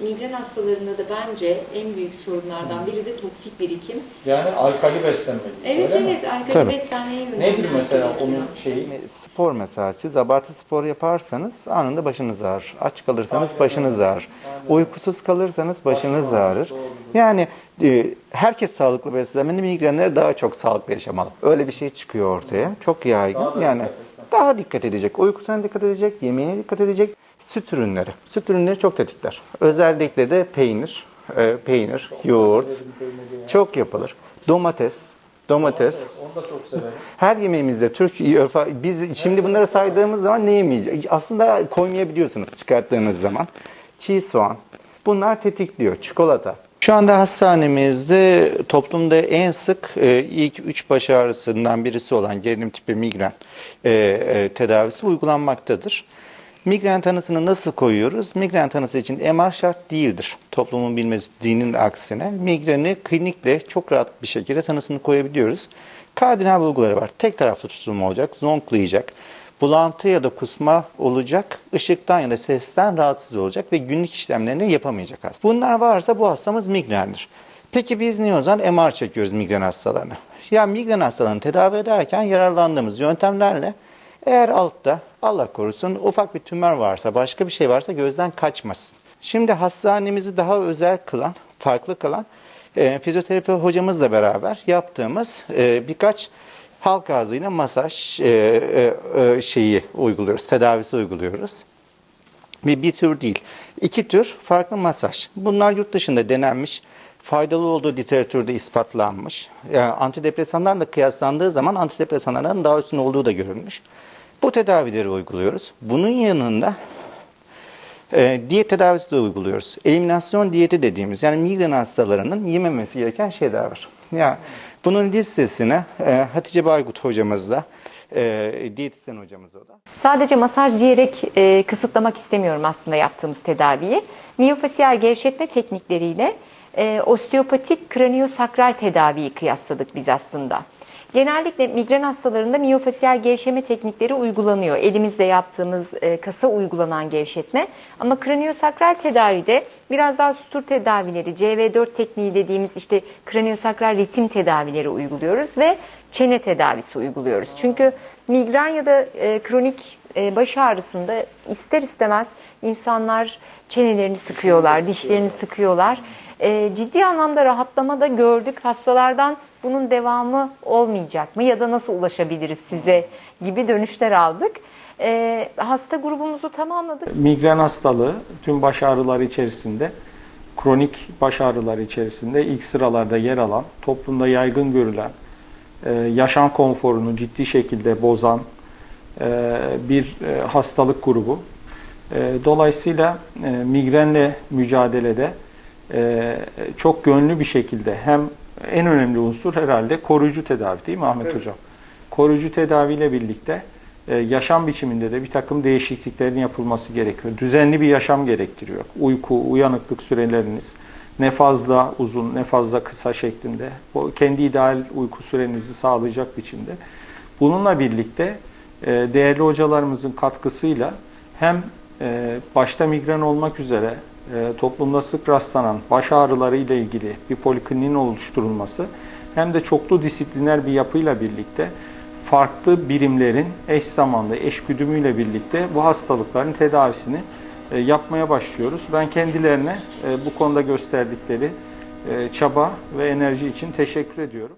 migren hastalarında da bence en büyük sorunlardan biri de toksik birikim. Yani alkali beslenmeli. Evet öyle mi? evet, alkali Tabii. beslenmeye yönelik. Nedir mesela onun şeyi? Spor mesela siz abartı spor yaparsanız anında başınız ağrır. Aç kalırsanız Aynen başınız ağrır. Uykusuz kalırsanız başınız Başım ağrır, doğrudur. Yani herkes sağlıklı beslenmeli, migrenler daha çok sağlıklı yaşamalı. Öyle bir şey çıkıyor ortaya. Çok yaygın. Daha da yani dikkat daha dikkat edecek. Uykusuna dikkat edecek, yemeğine dikkat edecek. Süt ürünleri. Süt ürünleri çok tetikler. Özellikle de peynir, e, peynir, yoğurt peyniri ya. çok yapılır. Domates, domates. Onu da çok severim. Her yemeğimizde Türk biz şimdi bunları saydığımız zaman ne yemeyeceğiz? Aslında koymayabiliyorsunuz çıkarttığınız zaman. Çiğ soğan. Bunlar tetikliyor. Çikolata. Şu anda hastanemizde toplumda en sık e, ilk üç baş ağrısından birisi olan gerilim tipi migren e, e, tedavisi uygulanmaktadır. Migren tanısını nasıl koyuyoruz? Migren tanısı için MR şart değildir. Toplumun bilmesi dinin aksine. Migreni klinikle çok rahat bir şekilde tanısını koyabiliyoruz. Kardinal bulguları var. Tek taraflı tutulma olacak, zonklayacak. Bulantı ya da kusma olacak, ışıktan ya da sesten rahatsız olacak ve günlük işlemlerini yapamayacak hasta. Bunlar varsa bu hastamız migrendir. Peki biz niye o zaman MR çekiyoruz migren hastalarına? Ya migren hastalarını tedavi ederken yararlandığımız yöntemlerle eğer altta Allah korusun ufak bir tümör varsa, başka bir şey varsa gözden kaçmasın. Şimdi hastanemizi daha özel kılan, farklı kılan e, fizyoterapi hocamızla beraber yaptığımız e, birkaç halk ağzıyla masaj e, e, e, şeyi uyguluyoruz, tedavisi uyguluyoruz. Bir, bir tür değil. iki tür farklı masaj. Bunlar yurt dışında denenmiş, faydalı olduğu literatürde ispatlanmış. Yani antidepresanlarla kıyaslandığı zaman antidepresanların daha üstün olduğu da görülmüş. Bu tedavileri uyguluyoruz. Bunun yanında e, diyet tedavisi de uyguluyoruz. Eliminasyon diyeti dediğimiz yani migren hastalarının yememesi gereken şeyler var. Yani bunun listesine e, Hatice Baygut hocamızla, e, diyetisyen hocamız o da. Sadece masaj diyerek e, kısıtlamak istemiyorum aslında yaptığımız tedaviyi. Miyofasiyel gevşetme teknikleriyle e, osteopatik kraniosakral tedaviyi kıyasladık biz aslında. Genellikle migren hastalarında miyofasiyel gevşeme teknikleri uygulanıyor. Elimizle yaptığımız e, kasa uygulanan gevşetme. Ama kraniosakral tedavide biraz daha sutur tedavileri, CV4 tekniği dediğimiz işte kraniosakral ritim tedavileri uyguluyoruz ve çene tedavisi uyguluyoruz. Çünkü migren ya da e, kronik e, baş ağrısında ister istemez insanlar çenelerini sıkıyorlar, dişlerini sıkıyorlar. E, ciddi anlamda rahatlama da gördük. Hastalardan bunun devamı olmayacak mı ya da nasıl ulaşabiliriz size gibi dönüşler aldık. E, hasta grubumuzu tamamladık. Migren hastalığı tüm baş ağrıları içerisinde, kronik baş ağrıları içerisinde ilk sıralarda yer alan, toplumda yaygın görülen, e, yaşam konforunu ciddi şekilde bozan e, bir e, hastalık grubu. Dolayısıyla migrenle mücadelede çok gönlü bir şekilde hem en önemli unsur herhalde koruyucu tedavi değil mi Ahmet Evet. Hocam? Koruyucu tedaviyle birlikte e, yaşam biçiminde de bir takım değişikliklerin yapılması gerekiyor. Düzenli bir yaşam gerektiriyor. Uyku, uyanıklık süreleriniz ne fazla uzun ne fazla kısa şeklinde o kendi ideal uyku sürenizi sağlayacak biçimde. Bununla birlikte e, değerli hocalarımızın katkısıyla hem e, başta migren olmak üzere e, toplumda sık rastlanan baş ağrıları ile ilgili bir polikliniğin oluşturulması hem de çoklu disipliner bir yapıyla birlikte farklı birimlerin eş zamanlı, eş güdümüyle birlikte bu hastalıkların tedavisini e, yapmaya başlıyoruz. Ben kendilerine e, bu konuda gösterdikleri çaba ve enerji için teşekkür ediyorum.